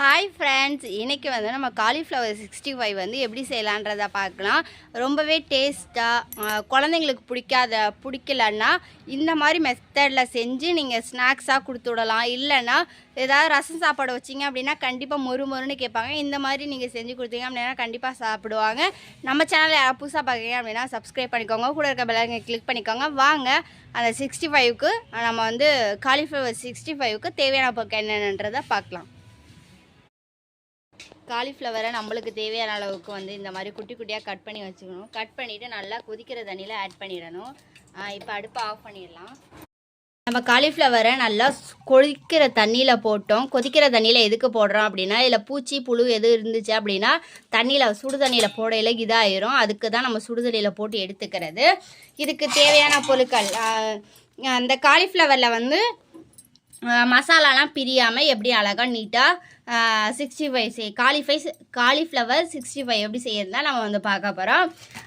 Hi friends இன்றைக்கி வந்து நம்ம காலிஃப்ளவர் சிக்ஸ்டி ஃபைவ் வந்து எப்படி செய்யலான்றதை பார்க்கலாம். ரொம்பவே டேஸ்ட்டாக குழந்தைங்களுக்கு பிடிக்காத பிடிக்கலன்னா இந்த மாதிரி மெத்தடில் செஞ்சு நீங்கள் ஸ்நாக்ஸாக கொடுத்து விடலாம். இல்லைன்னா ஏதாவது ரசம் சாப்பாடு வச்சிங்க அப்படின்னா கண்டிப்பாக மொறு மொறுன்னு கேட்பாங்க. இந்த மாதிரி நீங்கள் செஞ்சு கொடுத்தீங்க அப்படின்னா கண்டிப்பாக சாப்பிடுவாங்க. நம்ம சேனலில் யாராவது புதுசாக பார்க்குறீங்க அப்படின்னா சப்ஸ்கிரைப் பண்ணிக்கோங்க. கூட இருக்க பெல்லாங்க கிளிக் பண்ணிக்கோங்க. வாங்க அந்த சிக்ஸ்டி ஃபைவ்க்கு நம்ம வந்து காலிஃப்ளவர் சிக்ஸ்டி ஃபைவ்க்கு தேவையான பக்கம் என்னென்னன்றதை பார்க்கலாம். காலிஃப்ளவரை நம்மளுக்கு தேவையான அளவுக்கு வந்து இந்த மாதிரி குட்டி குட்டியாக கட் பண்ணி வச்சுக்கணும். கட் பண்ணிவிட்டு நல்லா கொதிக்கிற தண்ணியில் ஆட் பண்ணிடணும். இப்போ அடுப்பை ஆஃப் பண்ணிடலாம். நம்ம காலிஃப்ளவரை நல்லா கொதிக்கிற தண்ணியில் போட்டோம். கொதிக்கிற தண்ணியில் எதுக்கு போடுறோம் அப்படின்னா இதில் பூச்சி புழு எது இருந்துச்சு அப்படின்னா தண்ணியில் சுடு தண்ணியில் போடையில் இதாயிரும். அதுக்கு தான் நம்ம சுடு தண்ணியில் போட்டு எடுத்துக்கிறது. இதுக்கு தேவையான பொருட்கள் அந்த காலிஃப்ளவரில் வந்து மசாலாலாம் பிரியாமல் எப்படி அழகாக நீட்டாக சிக்ஸ்டி ஃபைவ் செய் காலிஃபை காலிஃப்ளவர் சிக்ஸ்டி ஃபைவ் எப்படி செய்யறதுனா நம்ம வந்து பார்க்க போகிறோம்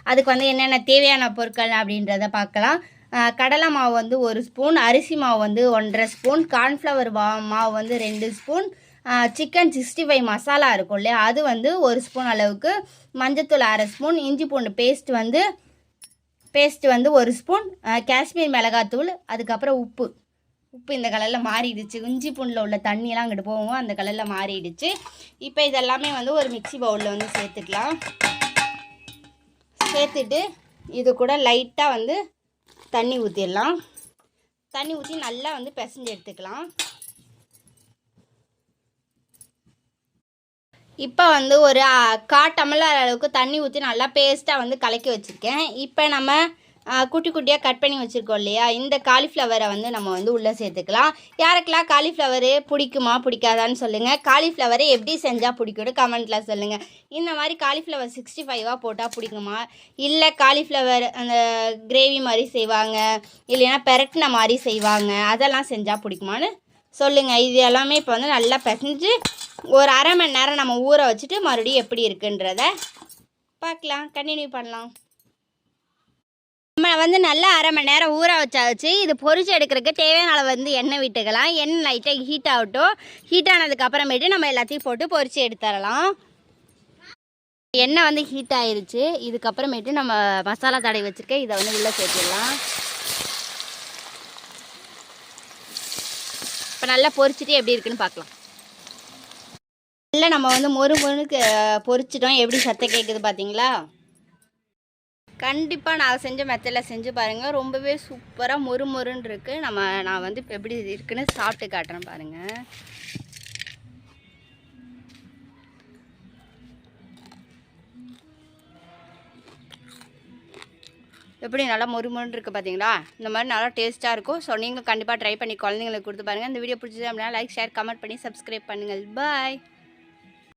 அதுக்கு வந்து என்னென்ன தேவையான பொருட்கள் அப்படின்றத பார்க்கலாம். கடலை மாவு வந்து ஒரு ஸ்பூன் அரிசி மாவு வந்து ஒன்றரை ஸ்பூன் கார்ன்ஃப்ளவர் மாவு வந்து ரெண்டு spoon chicken sixty five masala இருக்கும் இல்லையா? அது வந்து ஒரு ஸ்பூன் அளவுக்கு மஞ்சத்தூள் அரை ஸ்பூன் இஞ்சி பூண்டு பேஸ்ட் வந்து பேஸ்ட் வந்து ஒரு ஸ்பூன் காஷ்மீர் மிளகாத்தூள் அதுக்கப்புறம் உப்பு. உப்பு இந்த கலரில் மாறிடுச்சு. இஞ்சி பூண்டில் உள்ள தண்ணியெல்லாம் அங்கிட்டு போகும். அந்த கலரில் மாறிடுச்சு. இப்போ இதெல்லாமே வந்து ஒரு மிக்ஸி பவுலில் வந்து சேர்த்துக்கலாம். சேர்த்துட்டு இது கூட லைட்டாக வந்து தண்ணி ஊற்றிடலாம் தண்ணி ஊற்றி நல்லா வந்து பிசைஞ்சு எடுத்துக்கலாம். இப்போ வந்து ஒரு ஆ, கா டம்ளர் அளவுக்கு தண்ணி ஊற்றி நல்லா பேஸ்ட்டாக வந்து கலக்கி வச்சுருக்கேன். இப்போ நம்ம குட்டி குட்டியாக கட் பண்ணி வச்சுருக்கோம் இல்லையா? இந்த காலிஃப்ளவரை வந்து நம்ம வந்து உள்ளே சேர்த்துக்கலாம். யாருக்கெல்லாம் காலிஃப்ளவரு பிடிக்குமா பிடிக்காதான்னு சொல்லுங்கள் காலிஃப்ளவரை எப்படி செஞ்சால் பிடிக்கும்னு கமெண்ட்டில் சொல்லுங்கள் இந்த மாதிரி காலிஃப்ளவர் சிக்ஸ்டி ஃபைவாக போட்டால் பிடிக்குமா? இல்லை காலிஃப்ளவர் அந்த கிரேவி மாதிரி செய்வாங்க இல்லைன்னா பெரட்டின மாதிரி செய்வாங்க அதெல்லாம் செஞ்சால் பிடிக்குமான்னு சொல்லுங்கள் இது எல்லாமே இப்போ வந்து நல்லா பிசைஞ்சு ஒரு அரை மணி நேரம் நம்ம ஊற வச்சுட்டு மறுபடியும் எப்படி இருக்குன்றத பார்க்கலாம். கண்டினியூ பண்ணலாம். நான் வந்து நல்லா அரை மணி நேரம் ஊற வச்சாச்சு. இது பொறிச்சு எடுக்கிறதுக்கு தேவையான அளவு வந்து எண்ணெய் விட்டுக்கலாம். எண்ணெய் லைட்டாக ஹீட் ஆகட்டும். ஹீட் ஆனதுக்கு அப்புறமேட்டு நம்ம எல்லாத்தையும் போட்டு பொறிச்சு எடுத்துடலாம். எண்ணெய் வந்து ஹீட் ஆயிருச்சு. இதுக்கப்புறமேட்டு நம்ம மசாலா தடை வச்சுருக்க இதை வந்து உள்ளே சேர்த்துடலாம். இப்போ நல்லா பொரிச்சிட்டு எப்படி இருக்குன்னு பார்க்கலாம். இல்லை நம்ம வந்து மொறு மொறுக்கு பொரிச்சிட்டோம். எப்படி சத்தை கேட்குது பார்த்தீங்களா கண்டிப்பாக நான் செஞ்ச மெத்தடில் செஞ்சு பாருங்கள் ரொம்பவே சூப்பராக மொறு மொறுன்னு இருக்குது நம்ம நான் வந்து இப்போ எப்படி இருக்குன்னு சாப்பிட்டு காட்டுறேன் பாருங்கள் எப்படி நல்லா மொறுமொறுன்னு இருக்குது பார்த்தீங்களா இந்த மாதிரி நல்லா டேஸ்ட்டாக இருக்கும். ஸோ நீங்களும் கண்டிப்பாக ட்ரை பண்ணி குழந்தைங்களுக்கு கொடுத்து பாருங்கள் இந்த வீடியோ பிடிச்சது அப்படின்னா லைக் ஷேர் கமெண்ட் பண்ணி சப்ஸ்கிரைப் பண்ணுங்கள். பாய்